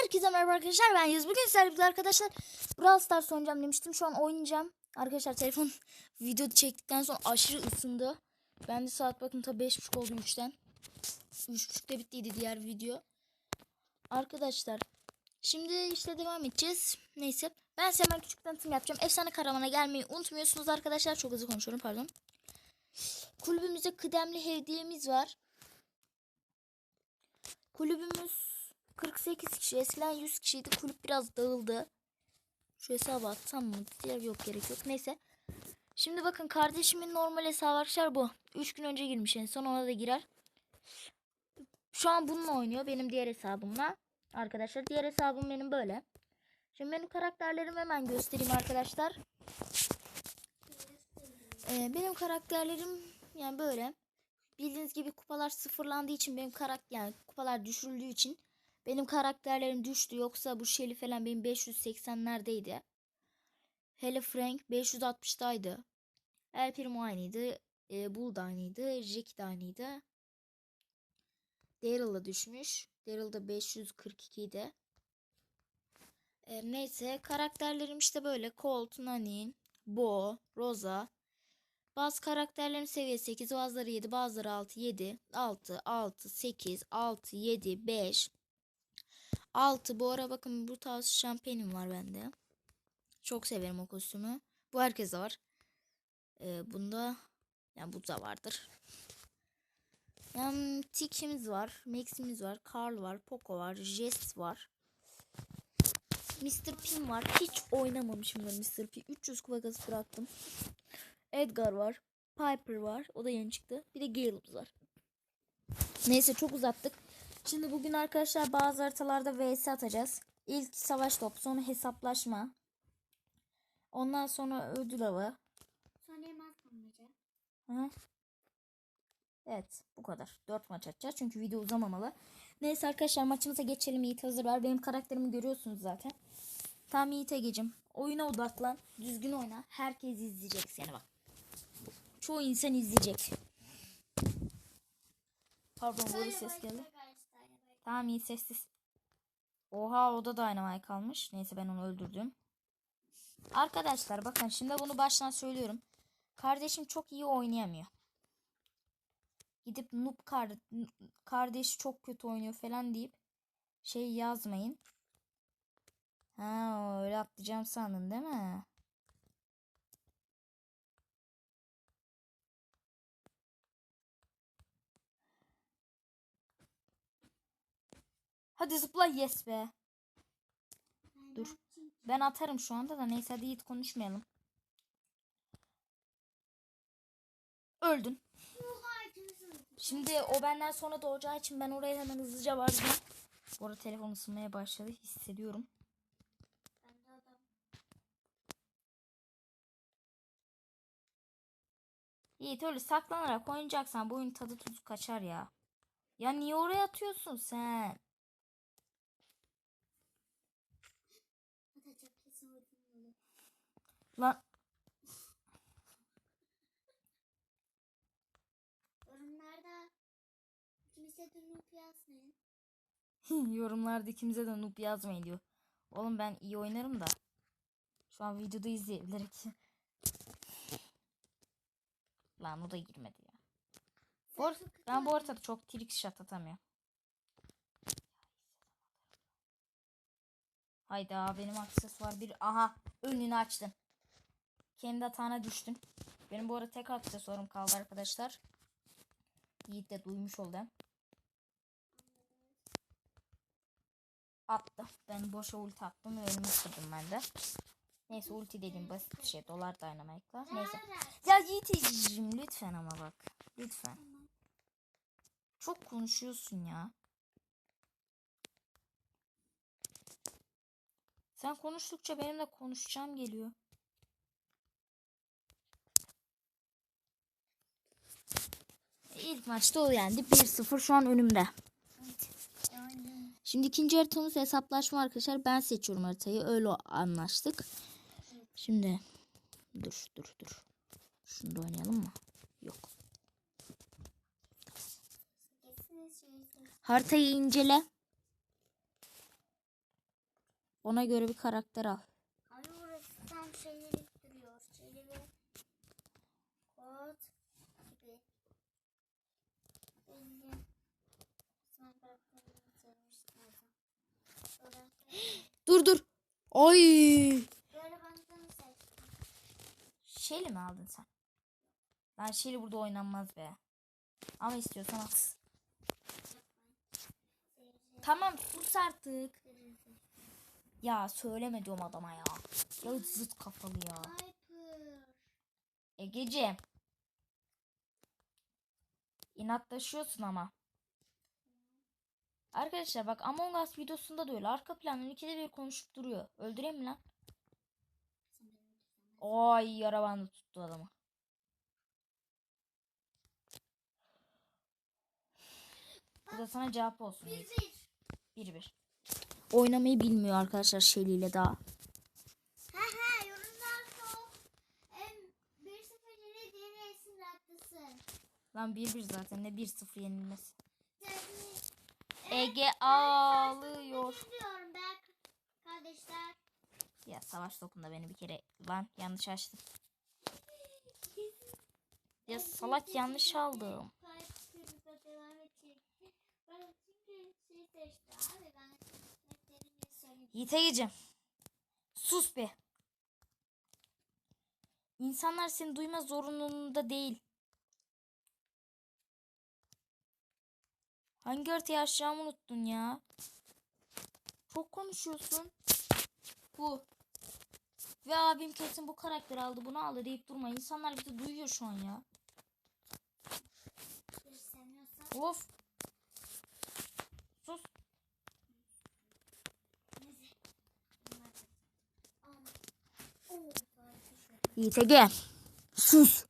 Herkese merhaba arkadaşlar ben Yüz. Bugün sizlerle arkadaşlar Brawl Stars oynayacağım demiştim. Şu an oynayacağım. Arkadaşlar telefon video çektikten sonra aşırı ısındı. Ben de saat bakın tabi 5.30 oldu 3'ten. 3.30'da bittiydi diğer video. Arkadaşlar şimdi işte devam edeceğiz. Neyse ben size hemen küçük tanıtım yapacağım. Efsane karavana gelmeyi unutmuyorsunuz arkadaşlar. Çok hızlı konuşuyorum pardon. Kulübümüzde kıdemli hediyemiz var. Kulübümüz 48 kişi. Eskiden 100 kişiydi. Kulüp biraz dağıldı. Şu hesabı atsam mı? Diğer yok gerek yok. Neyse. Şimdi bakın kardeşimin normal hesabı arkadaşlar bu. 3 gün önce girmiş en son ona da girer. Şu an bununla oynuyor. Benim diğer hesabımla. Arkadaşlar diğer hesabım benim böyle. Şimdi benim karakterlerimi hemen göstereyim arkadaşlar. Ee, benim karakterlerim yani böyle. Bildiğiniz gibi kupalar sıfırlandığı için benim karakter yani kupalar düşürüldüğü için benim karakterlerim düştü. Yoksa bu Shelly falan benim 580'lerdeydi. Hele Frank 560'daydı. El Primo aynıydı. E, Bull da aynıydı. Jack de aynıydı. Daryl da düşmüş. Daryl da 542 idi. E, neyse karakterlerim işte böyle. Colt, Nani, Bo, Rosa. Bazı karakterlerin seviyesi 8, bazıları 7, bazıları 6, 7, 6, 6, 8, 6, 7, 5, 6. Bu ara bakın bu tarz şampenim var bende. Çok severim o kostümü. Bu herkeste var. Ee, bunda yani bu da vardır. Yani Tik'imiz var. Max'imiz var. Carl var. Poco var. Jess var. Mr. Pim var. Hiç oynamamışım ben Mr. P. 300 kupakası bıraktım. Edgar var. Piper var. O da yeni çıktı. Bir de Gale'ımız var. Neyse çok uzattık. Şimdi bugün arkadaşlar bazı haritalarda vs atacağız. İlk savaş top, sonra hesaplaşma. Ondan sonra ödül avı. Sonra elmas bulmaca. Hı. Evet bu kadar. 4 maç atacağız çünkü video uzamamalı. Neyse arkadaşlar maçımıza geçelim. Yiğit hazır var. Benim karakterimi görüyorsunuz zaten. Tam Yiğit Ege'cim. Oyuna odaklan. Düzgün oyna. Herkes izleyecek seni bak. Çoğu insan izleyecek. Pardon böyle ses geldi. Tamam iyi sessiz. Oha o da Dynamite kalmış. Neyse ben onu öldürdüm. Arkadaşlar bakın şimdi bunu baştan söylüyorum. Kardeşim çok iyi oynayamıyor. Gidip noob kar kardeşi çok kötü oynuyor falan deyip şey yazmayın. Ha öyle atlayacağım sandın değil mi? Hadi zıpla yes be. Dur. Ben atarım şu anda da neyse hadi Yiğit konuşmayalım. Öldün. Şimdi o benden sonra doğacağı için ben oraya hemen hızlıca vardım. Bu arada telefon ısınmaya başladı hissediyorum. Yiğit öyle saklanarak oynayacaksan bu oyun tadı tuzu kaçar ya. Ya niye oraya atıyorsun sen? Atacak kesin ödül Lan Yorumlarda kimse de noob yazmayın. yorumlarda ikimize de noob yazmayın diyor. Oğlum ben iyi oynarım da. Şu an videoda izleyebilerek. Lan o da girmedi ya. Bu ar- ben bu arada çok trick shot atamıyorum. Hayda benim aksesuar bir aha önünü açtın. Kendi hatana düştün. Benim bu arada tek aksesuarım kaldı arkadaşlar. Yiğit de duymuş oldu. Attı. Ben boşa ulti attım ve kırdım ben de. Neyse ulti dediğim basit bir şey. Dolar dynamite'la. Neyse. Ya Yiğit'ciğim lütfen ama bak. Lütfen. Çok konuşuyorsun ya. Sen konuştukça benim de konuşacağım geliyor. İlk maçta o yendi. 1-0 şu an önümde. Şimdi ikinci haritamız hesaplaşma arkadaşlar. Ben seçiyorum haritayı. Öyle anlaştık. Şimdi dur dur dur. Şunu da oynayalım mı? Yok. Haritayı incele. Ona göre bir karakter al. Ay orası tam şeyleri duruyor. Şeyli ve kod gibi. Belli. Sen karakterini sevmiştin zaten. Dur dur. Ay. Şeyli mi aldın sen? Ben Şeyli burada oynanmaz be. Ama istiyorsan al. Tamam sus artık. Ya söyleme diyorum adama ya. Ya zıt kafalı ya. Egeciğim. İnatlaşıyorsun ama. Arkadaşlar bak Among Us videosunda da öyle. Arka plandan ikide bir konuşup duruyor. Öldüreyim mi lan? Ay yara bandı tuttu adamı. Bu da sana cevap olsun. Bir Yiğit. bir. Bir bir. Oynamayı bilmiyor arkadaşlar Shelly ile daha. Lan bir bir zaten ne bir sıfır yenilmesi. Ege ağlıyor. Kardeşler. Ya savaş topunda beni bir kere lan yanlış açtım. Ya salak yanlış aldım. Şey. Yiğit Ege'cim. Sus be. İnsanlar seni duyma zorunluluğunda değil. Hangi haritayı açacağımı unuttun ya. Çok konuşuyorsun. Bu. Ve abim kesin bu karakteri aldı bunu aldı deyip durma. İnsanlar bizi duyuyor şu an ya. Of. Sus. Yiğit Ege. Sus.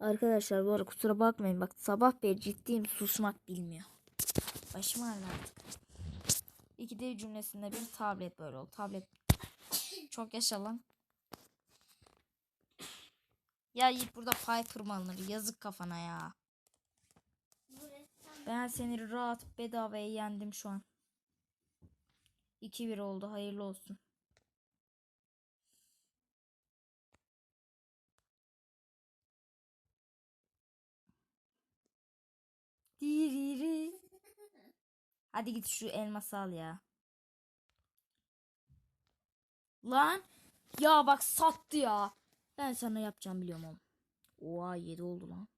Arkadaşlar bu arada kusura bakmayın. Bak sabah beri ciddiyim susmak bilmiyor. Başım ağrıdı artık. İki de cümlesinde bir tablet böyle oldu. Tablet çok yaşa lan. Ya Yiğit burada Piper mı alınır? Yazık kafana ya. Ben seni rahat bedavaya yendim şu an. 2-1 oldu. Hayırlı olsun. Hadi git şu elması al ya. Lan. Ya bak sattı ya. Ben sana yapacağım biliyorum oğlum. Oha 7 oldu lan.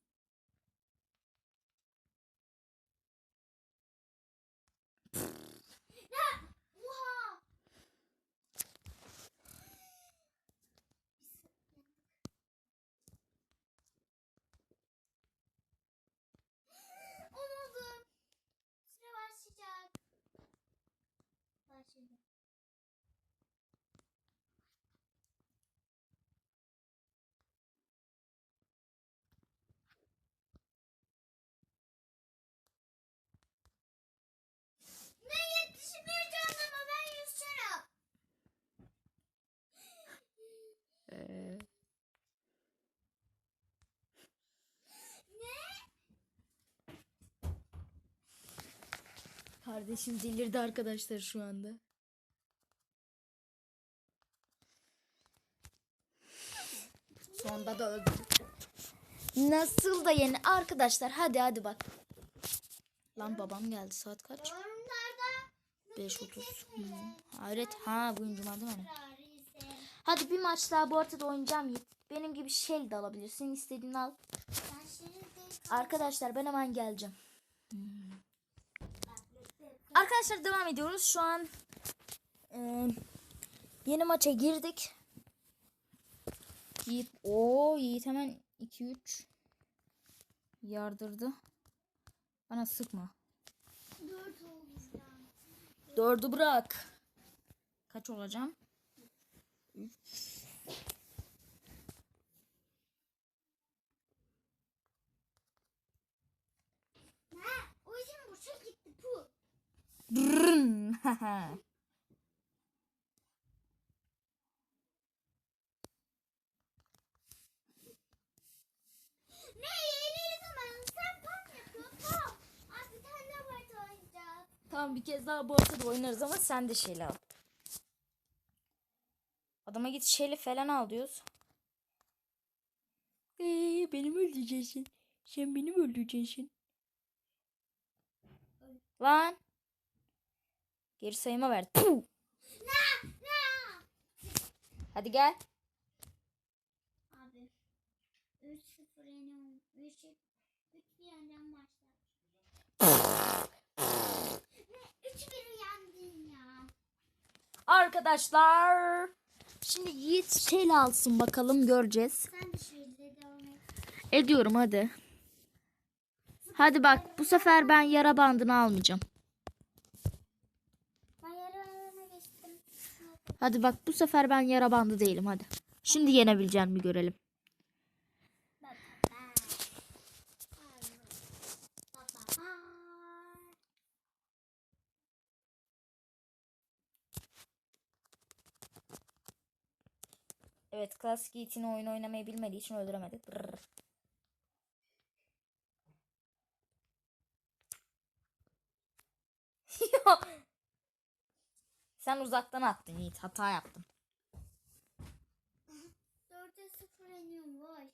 Kardeşim delirdi arkadaşlar şu anda. Sonunda da öldü. Nasıl da yeni arkadaşlar hadi hadi bak. Lan babam geldi saat kaç? Yorumlarda 5.30. Hmm. Hayret ha bugün cuma değil mi? Hadi bir maç daha bu haritada oynayacağım Yiğit. Benim gibi Shell de alabilirsin. İstediğini al. ben Arkadaşlar ben hemen geleceğim. Arkadaşlar devam ediyoruz. Şu an e, yeni maça girdik. Yiğit, o Yiğit hemen 2-3 yardırdı. Bana sıkma. 4 oldu şu an. Dördü bırak. Kaç olacağım? O yüzden boşa gitti bu. Brrrn. Ne yeni zaman sen tam yapıyorsun. Az bir tane var oynayacağız. Tamam bir kez daha bu hafta da oynarız ama sen de şeyle al. Adama git şeyle falan al diyoruz. Eee benim öldüreceksin. Sen benim öldüreceksin. Lan. Geri sayıma ver. Puh. Hadi gel. Abi. 3-0 yeniyorum. 3 3 bir yandan başlar. Ne 3-1 yendin ya. Arkadaşlar. Şimdi Yiğit şeyle alsın bakalım göreceğiz. Sen de şöyle devam et. Ediyorum hadi. Hadi bak bu sefer ben yara bandını almayacağım. Ben geçtim. Hadi bak bu sefer ben yara bandı değilim hadi. Şimdi yenebileceğim mi görelim. Klasik Yiğit'in oyun oynamayı bilmediği için öldüremedik. Brrr. Sen uzaktan attın Yiğit. Hata yaptın. 4'e 0 yeniyorum vay.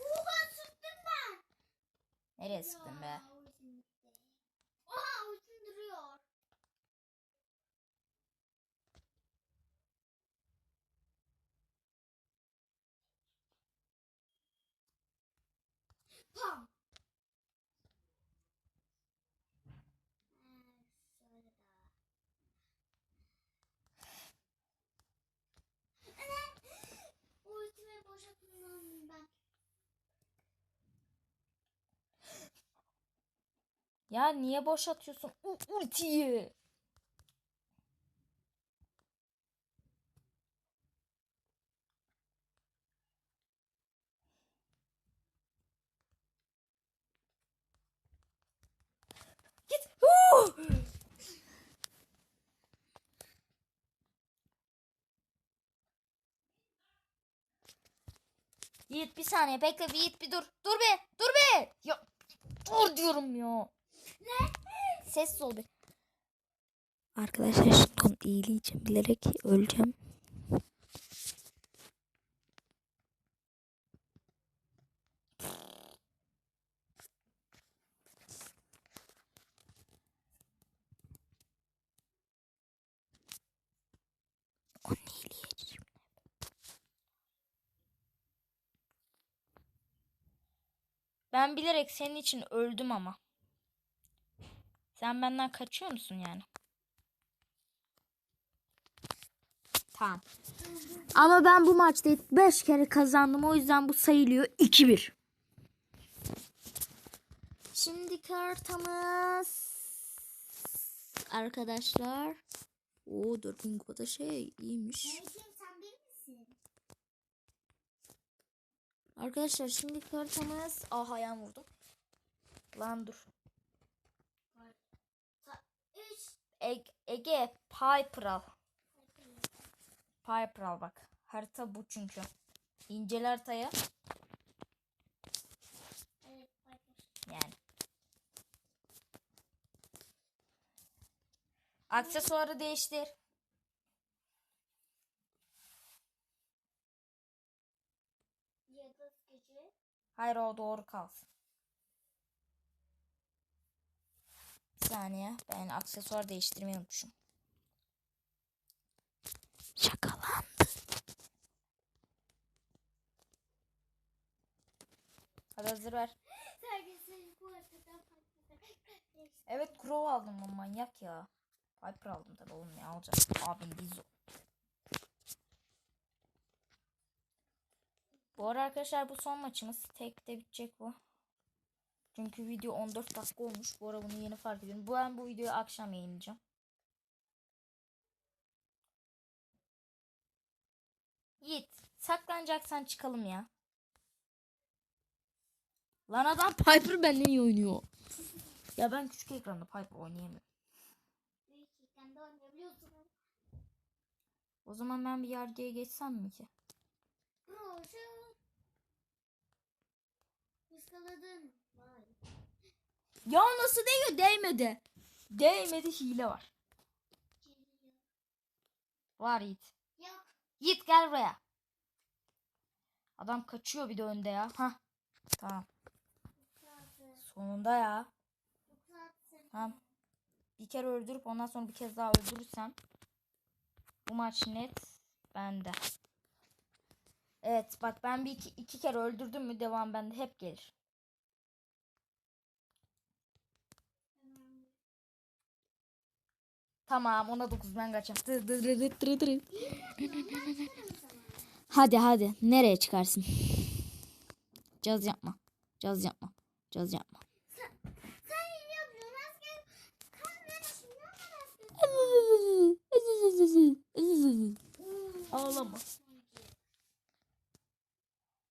Oha sıktım ben. Nereye sıktın be? Ya, ultim gitti. Oha ultim duruyor. Pam. Ee, şöyle daha. Ana! Ultimi boşa kullandım ben. Ya niye boş atıyorsun ultiyi? Git. Huu! Yiğit bir saniye bekle bir Yiğit bir dur. Dur be dur be. Ya dur diyorum ya. Ne? Sessiz ol be. Arkadaşlar şimdi iyiliği için bilerek öleceğim. Ben bilerek senin için öldüm ama. Sen benden kaçıyor musun yani? Tamam. Ama ben bu maçta 5 kere kazandım. O yüzden bu sayılıyor 2-1. Şimdi kartamız arkadaşlar. Oo 4000 kupada şey iyiymiş. Melike'm sen bir misin? Arkadaşlar şimdi kartamız. Ah ayağım vurdum. Lan dur. 3 Ege, Ege Piper al. Piper al bak. Harita bu çünkü. İncele haritaya. Yani. Aksesuarı değiştir. Hayır o doğru kalsın. Bir saniye. Ben aksesuar değiştirmeyi unutmuşum. Şakalandı. Hadi hazır ver. Evet Crow aldım ben manyak ya. Piper aldım tabii oğlum ne alacağım. Abim Dizo. Bu arada arkadaşlar bu son maçımız. Tek de bitecek bu. Çünkü video 14 dakika olmuş. Bu ara bunu yeni fark ediyorum. Bu ben bu videoyu akşam yayınlayacağım. Yiğit saklanacaksan çıkalım ya. Lan adam Piper benden iyi oynuyor. ya ben küçük ekranda Piper oynayamıyorum. O zaman ben bir yargıya geçsem mi ki? Roşu. Iskaladın. Vay. Ya nasıl değiyor? Değmedi. Değmedi hile var. Var Yiğit. Yok. Yiğit gel buraya. Adam kaçıyor bir de önde ya. Hah. Tamam. Sonunda ya. Tamam. Bir kere öldürüp ondan sonra bir kez daha öldürürsem bu maç net bende. Evet bak ben bir iki, iki kere öldürdüm mü devam bende hep gelir. Tamam ona 9 ben kaçacağım. Hadi hadi nereye çıkarsın? Caz yapma. Caz yapma. Caz yapma. Ağlama.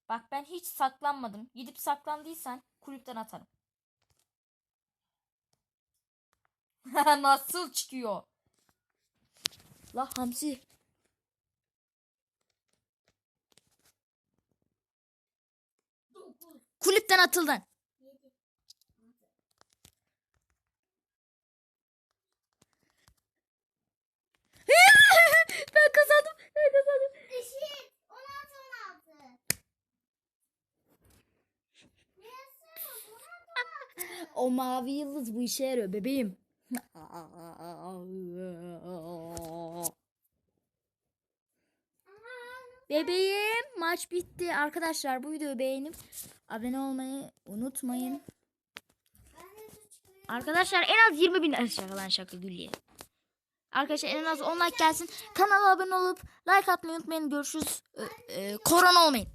Bak ben hiç saklanmadım. Gidip saklandıysan kulüpten atarım. Nasıl çıkıyor? La Hamsi. Kulüpten atıldın. ben kazandım. Ben kazandım. Eşit. 16 16. Neyse. 16 16. O mavi yıldız bu işe yarıyor bebeğim. Bebeğim maç bitti. Arkadaşlar bu videoyu beğenip abone olmayı unutmayın. Arkadaşlar en az 20 bin şaka lan şaka gülüye. Arkadaşlar en az 10 like gelsin. Kanala abone olup like atmayı unutmayın. Görüşürüz. Ee, korona olmayın.